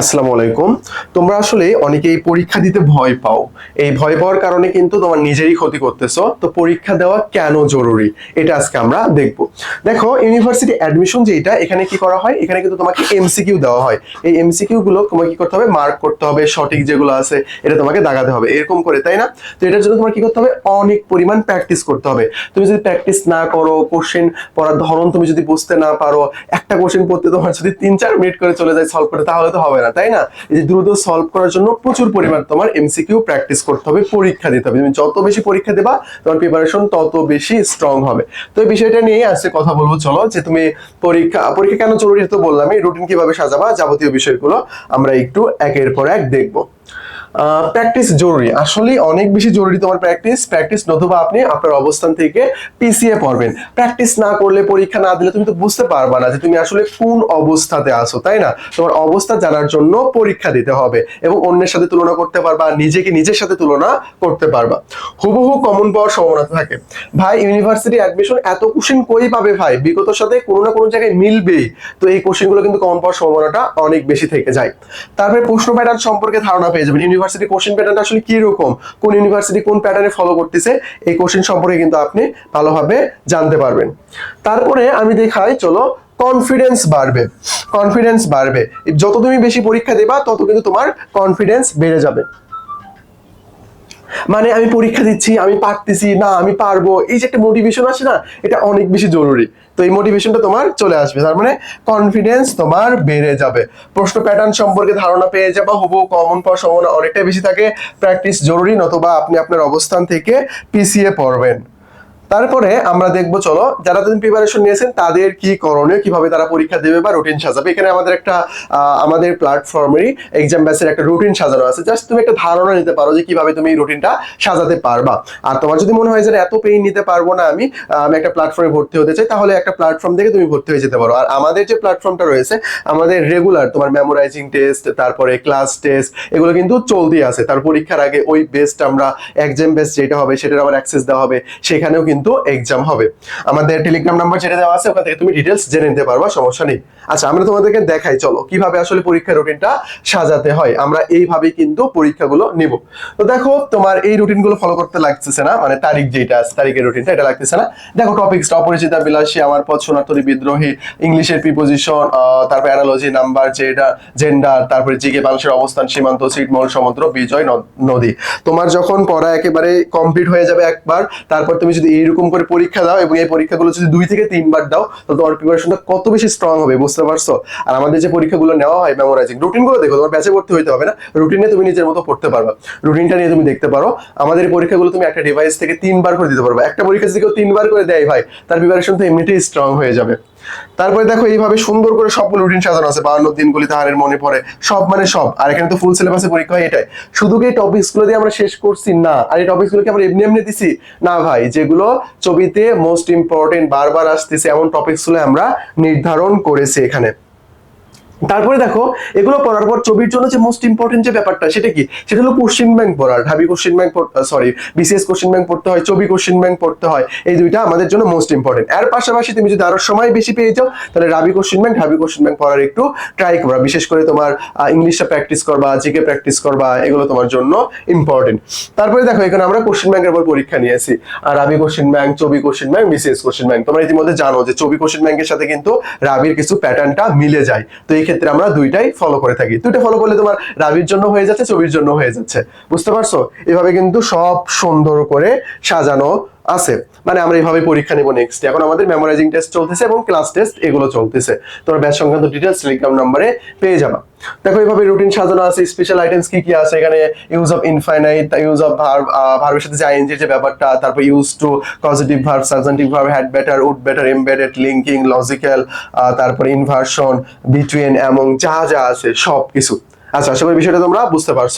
আসসালামু আলাইকুম। তোমরা আসলে অনেকেই পরীক্ষা দিতে ভয় পাও। এই ভয় পাওয়ার কারণে কিন্তু তোমার নিজেরই ক্ষতি করতেছো। তো পরীক্ষা দেওয়া কেন জরুরি? এটা আজকে আমরা দেখব। দেখো, ইউনিভার্সিটি অ্যাডমিশন যেটা, এখানে কি করা হয়? এখানে কিন্তু তোমাকে এমসিকিউ দেওয়া হয়। এই এমসিকিউ গুলো তোমাকে কি করতে হবে? মার্ক করতে হবে, সঠিক যেগুলো আছে, এটা তোমাকে দাগাতে হবে। এরকম করে, তাই না? তো এটার জন্য তোমার কি করতে হবে? অনেক পরিমাণ প্র্যাকটিস করতে হবে। তুমি যদি প্র্যাকটিস না করো কোশ্চেন পড়ার ধরন তুমি যদি বুঝতে না পারো, একটা কোশ্চেন পড়তে তোমার যদি তিন চার মিনিট করে চলে যায় সলভ করতে, তাহলে তো হবে না, তাই না? এই দ্রুত সলভ করার জন্য প্রচুর পরিমাণ তোমার এমসিকিউ প্র্যাকটিস করতে হবে, পরীক্ষা দিতে হবে। তুমি যত বেশি পরীক্ষা দেবা, তোমার প্রিপারেশন তত বেশি স্ট্রং হবে। তো এই বিষয়টা নিয়ে আজকে কথা বলব, চলো, যে তুমি পরীক্ষা পরীক্ষা কেন জরুরি তো বললাম এই রুটিন কীভাবে সাজাবা, যাবতীয় বিষয়গুলো আমরা একটু একের পর এক দেখব। প্র্যাকটিস জরুরি। আসলে অনেক বেশি জরুরি তোমার প্র্যাকটিস প্র্যাকটিস নতুবা আপনি আপনার অবস্থান থেকে পিছিয়ে পড়বেন। প্র্যাকটিস না করলে, পরীক্ষা না দিলে তুমি তো বুঝতে পারবা না যে তুমি আসলে কোন অবস্থাতে আছো, তাই না? তোমার অবস্থা জানার জন্য পরীক্ষা দিতে হবে এবং অন্যের সাথে তুলনা করতে পারবা, নিজেকে নিজের সাথে তুলনা করতে পারবা। হুবহু কমন পাওয়ার সম্ভাবনা থাকে। ভাই ইউনিভার্সিটি অ্যাডমিশন এত কোশ্চেন কই পাবে ভাই? বিগতর সাথে কোনো না কোনো জায়গায় মিলবেই। তো এই কোশ্চেনগুলো কিন্তু কমন পাওয়ার সম্ভাবনাটা অনেক বেশি থেকে যায়। তারপরে প্রশ্ন প্যাটার্ন সম্পর্কে ধারণা পেয়ে যাবেন। ইউনিভার্সিটি কোশ্চেন প্যাটার্নটা আসলে কি রকম কোন ইউনিভার্সিটি কোন প্যাটার্নে ফলো করতেছে? এই কোশ্চেন সম্পর্কে কিন্তু আপনি ভালোভাবে জানতে পারবেন। তারপরে আমি দেখাই, চলো কনফিডেন্স বাড়বে। কনফিডেন্স বাড়বে। যত তুমি বেশি পরীক্ষা দেবা, তত কিন্তু তোমার কনফিডেন্স বেড়ে যাবে। মানে আমি পরীক্ষা দিচ্ছি, আমি পারতেছি, না, আমি পারব। এই যে একটা মোটিভেশন আছে না, এটা অনেক বেশি জরুরি। তো এই মোটিভেশনটা তোমার চলে আসবে। তার মানে কনফিডেন্স তোমার বেড়ে যাবে। প্রশ্ন প্যাটার্ন সম্পর্কে ধারণা পেয়ে যাবে হবু কমন পাওয়ার সম্ভাবনা অনেকটাই বেশি থাকে। প্র্যাকটিস জরুরি, নতবা আপনি আপনার অবস্থান থেকে পিছিয়ে পড়বেন। তারপরে আমরা দেখব, চলো, যারা তুমি প্রিপারেশন নিয়েছেন, তাদের কি করণীয়, কীভাবে তারা পরীক্ষা দেবে বা রুটিন সাজাবে। এখানে আমাদের একটা আমাদের প্ল্যাটফর্মেরই এক্সাম ব্যাচের একটা রুটিন সাজানো আছে। জাস্ট তুমি একটা ধারণা নিতে পারো যে কীভাবে তুমি এই রুটিনটা সাজাতে পারবা। আর তোমার যদি মনে হয় যে এত পেইন নিতে পারব না আমি আমি একটা প্ল্যাটফর্মে ভর্তি হতে চাই, তাহলে একটা প্ল্যাটফর্ম থেকে তুমি ভর্তি হয়ে যেতে পারো। আর আমাদের যে প্ল্যাটফর্মটা রয়েছে, আমাদের রেগুলার তোমার মেমোরাইজিং টেস্ট তারপরে ক্লাস টেস্ট এগুলো কিন্তু চলতেই আছে। তার পরীক্ষার আগে ওই বেস্ট আমরা এক্সাম বেস্ট যেটা হবে, সেটার আবার অ্যাক্সেস দেওয়া হবে। সেখানেও কিন্তু এক্সাম হবে। আমাদের টেলিগ্রাম নাম্বার যেটা দেওয়া আছে, ওখান থেকে তুমি ডিটেলস জেনে নিতে পারবা, সমস্যা নেই। আচ্ছা আমরা তোমাদেরকে দেখাই, চলো, কীভাবে আসলে পরীক্ষার রুটিনটা সাজাতে হয়। আমরা এইভাবেই কিন্তু পরীক্ষাগুলো নিব। তো দেখো, তোমার এই রুটিনগুলো ফলো করতে লাগতেছে না মানে তারিখ যেটা আছে, তারিখের রুটিনটা এটা লাগতেছে না। দেখো টপিকসটা অপরিচিতা, বিলাসী, আমার পথ সোনাতরি বিদ্রোহী, ইংলিশের প্রিপোজিশন তারপর অ্যানালজি নাম্বার যেটা জেন্ডার তারপরে জিকে, বাংলাদেশের অবস্থান, সীমান্ত ছিটমহল সমুদ্র, বিজয়, নদ- তোমার যখন পড়া একেবারে কমপ্লিট হয়ে যাবে একবার, তারপর তুমি যদি এইরকম করে পরীক্ষা দাও এবং এই পরীক্ষাগুলো যদি দুই থেকে তিনবার দাও, তাহলে তোমার প্রিপারেশনটা কত বেশি স্ট্রং হবে, বুঝতে পারছ? আর আমাদের যে পরীক্ষাগুলো নেওয়া হয় মেমোরাইজিং রুটিনগুলো দেখো, তোমার ব্যাচে পড়তে হইতে হবে না? রুটিনে তুমি নিজের মতো পড়তে পারবা। রুটিনটা নিয়ে তুমি দেখতে পারো। আমাদের পরীক্ষাগুলো তুমি একটা ডিভাইস থেকে তিনবার করে দিতে পারবে। একটা পরীক্ষা যদি কেউ তিনবার করে দেয় ভাই, তার প্রিপারেশন তো এমনিতেই স্ট্রং হয়ে যাবে। তারপরে দেখো এইভাবে সুন্দর করে সবগুলো রুটিন সাজানো আছে, বাউন্ন দিনগুলি তাহারের মনে পড়ে, সব মানে সব। আর এখানে তো ফুল সিলেবাসে পরীক্ষা হয় এটাই। শুধু কি এই টপিকসগুলো দিয়ে আমরা শেষ করছি? না। আর এই টপিকস গুলোকে আমরা এমনি এমনি দিছি? না ভাই, যেগুলো ছবিতে মোস্ট ইম্পর্টেন্ট বারবার আসতেছে, এমন টপিকসগুলো আমরা নির্ধারণ করেছি এখানে। তারপরে দেখো, এগুলো পড়ার পর ছবির জন্য যে মোস্ট ইম্পর্টেন্ট যে ব্যাপারটা, সেটা কি? সেটা হলো কোশ্চেন ব্যাংক পড়ার। Dhabi question bank sorry BCS question bank পড়তে হয়, ছবি কোশ্চেন ব্যাংক পড়তে হয়, এই দুইটা আমাদের জন্য মোস্ট ইম্পর্টেন্ট এর পাশাপাশি তুমি যদি আরও সময় বেশি পেয়ে যাও, তাহলে Rabi question bank Dhabi question bank পড়ার একটু ট্রাই করবা। বিশেষ করে তোমার ইংলিশটা প্র্যাকটিস করবা জিকে প্র্যাকটিস করবা, এগুলো তোমার জন্য ইম্পর্টেন্ট তারপরে দেখো, এখানে আমরা কোশ্চেন ব্যাংকের উপর পরীক্ষা নিয়েছি। আর রাবি কোশ্চেন ব্যাংক ছবি question bank BCS question bank তোমরা ইতিমধ্যে জানো যে ছবি কোশ্চেন ব্যাংকের সাথে কিন্তু রাবির কিছু প্যাটার্নটা মিলে যায়। তো এই ক্ষেত্রে আমরা দুইটাই ফলো করে থাকি। দুইটা ফলো করলে তোমার রাবির জন্য হয়ে যাচ্ছে, ছবির জন্য হয়ে যাচ্ছে। বুঝতে পারছ? এভাবে কিন্তু সব সুন্দর করে সাজানো আছে। মানে আমরা এইভাবে পরীক্ষা নেব নেক্সট এখন আমাদের মেমোরাইজিং টেস্ট চলতেছে এবং ক্লাস টেস্ট এগুলো চলতেছে। তোমার ব্যাচ সংক্রান্ত ডিটেলস টেলিগ্রাম নাম্বারে পেয়ে যাবা। দেখো এইভাবে রুটিন সাজানো আছে। স্পেশাল আইটেমস কি কি আছে? এখানে use of infinite use of verb ভার্বের সাথে যে আইএনজি যে ব্যাপারটা, তারপর use to positive verb subjunctive verb had better would better embedded linking logical তারপর ইনভার্সন বিটুইন এমন যা যা আছে সব কিছু আচ্ছা আশা করি বিষয়টা তোমরা বুঝতে পারছ।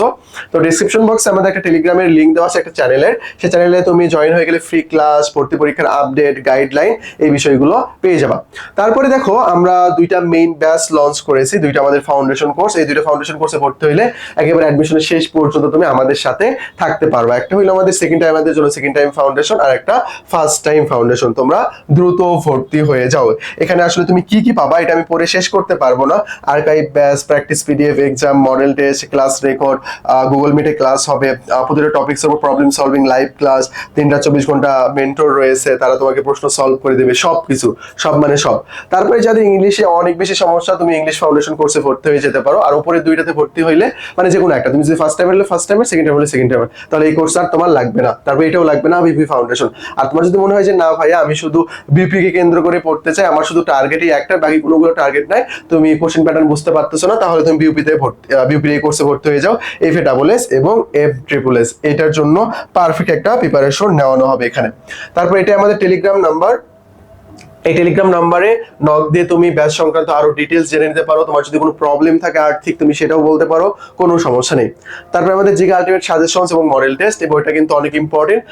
তো ডিসক্রিপশন বক্সে আমাদের একটা টেলিগ্রামের লিঙ্ক দেওয়া আছে, একটা চ্যানেলের সেই চ্যানেলে তুমি জয়েন হয়ে গেলে ফ্রি ক্লাস ভর্তি পরীক্ষার আপডেট গাইডলাইন এই বিষয়গুলো পেয়ে যাবা। তারপরে দেখো, আমরা দুইটা মেইন ব্যাচ লঞ্চ করেছি, দুইটা আমাদের ফাউন্ডেশন কোর্স এই দুইটা ফাউন্ডেশন কোর্সে ভর্তি হইলে একেবারে অ্যাডমিশনের শেষ পর্যন্ত তুমি আমাদের সাথে থাকতে পারবে। একটা হইল আমাদের সেকেন্ড টাইম আমাদের জন্য সেকেন্ড টাইম ফাউন্ডেশন আর একটা ফার্স্ট টাইম ফাউন্ডেশন তোমরা দ্রুত ভর্তি হয়ে যাও। এখানে আসলে তুমি কি কি পাবা, এটা আমি পড়ে শেষ করতে পারব না। আর archive batch practice PDF exam model test class record Google মিটে ক্লাস হবে প্রতিটা টপিক্স উপর প্রবলেম সলভিং লাইভ ক্লাস তিনটা চব্বিশ ঘণ্টা মেন্টর রয়েছে, তারা তোমাকে প্রশ্ন সলভ করে দেবে সব কিছু সব মানে সব। তারপরে যাদের ইংলিশে অনেক বেশি সমস্যা, তুমি ইংলিশ ফাউন্ডেশন কোর্সে ভর্তি হয়ে যেতে পারো, আর উপরে দুইটাতে ভর্তি হইলে মানে যে কোনো একটা, তুমি যদি ফার্স্ট টাইম হলে ফার্স্ট টাইমে সেকেন্ড টাইম হলে সেকেন্ড টাইম তাহলে এই কোর্স আর তোমার লাগবে না। তারপরে এটাও লাগবে না বিপি ফাউন্ডেশন আর তোমার যদি মনে হয় যে, না ভাইয়া, আমি শুধু বিপি কে কেন্দ্র করে পড়তে চাই, আমার শুধু টার্গেটই একটা, বাকি কোনোগুলো টার্গেট নাই, তুমি কোশ্চেন প্যাটার্ন বুঝতে পারতেছো না, তাহলে তুমি বিউপিতে ভর্তি বিউপি এই কোর্সে ভর্তি হয়ে যাও এফ এ ডাবল এস এবং এফ ট্রিপল এস এটার জন্য পারফেক্ট একটা প্রিপারেশন নেওয়ানো হবে এখানে। তারপর এটা আমাদের টেলিগ্রাম নাম্বার এই টেলিগ্রাম নাম্বারে নক দিয়ে তুমি ব্যাচ সংক্রান্ত আরও ডিটেলস জেনে নিতে পারো। তোমার যদি কোনো প্রবলেম থাকে আর্থিক, তুমি সেটাও বলতে পারো, কোনো সমস্যা নেই। তারপরে আমাদের জিগা আলটিমেট সাজেশনস এবং মডেল টেস্ট এই বইটা কিন্তু অনেক ইম্পর্টেন্ট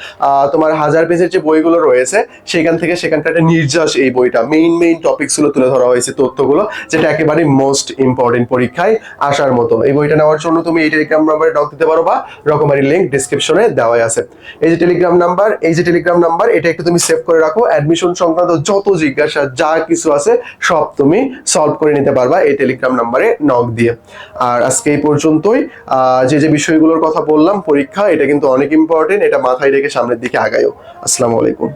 তোমার হাজার পেজের যে বইগুলো রয়েছে সেখান থেকে সেখানকার একটা নির্যাস এই বইটা। মেইন মেইন টপিকসগুলো তুলে ধরা হয়েছে তথ্যগুলো, যেটা একেবারে মোস্ট ইম্পর্টেন্ট পরীক্ষায় আসার মতো। এই বইটা নেওয়ার জন্য তুমি এই টেলিগ্রাম নাম্বারে নক দিতে পারো বা রকমারি লিঙ্ক ডিসক্রিপশনে দেওয়াই আছে। এই যে টেলিগ্রাম নাম্বার এই যে টেলিগ্রাম নাম্বার এটা একটু তুমি সেভ করে রাখো। অ্যাডমিশন সংক্রান্ত যত জিজ্ঞাসা, যা কিছু আছে সব তুমি সলভ করে নিতে পারবা এই টেলিগ্রাম নাম্বারে নক দিয়ে। আর আজকে এই পর্যন্তই। যে যে বিষয়গুলোর কথা বললাম, পরীক্ষা, এটা কিন্তু অনেক ইম্পর্টেন্ট এটা মাথায় রেখে সামনের দিকে আগায়ও। আসসালামু আলাইকুম।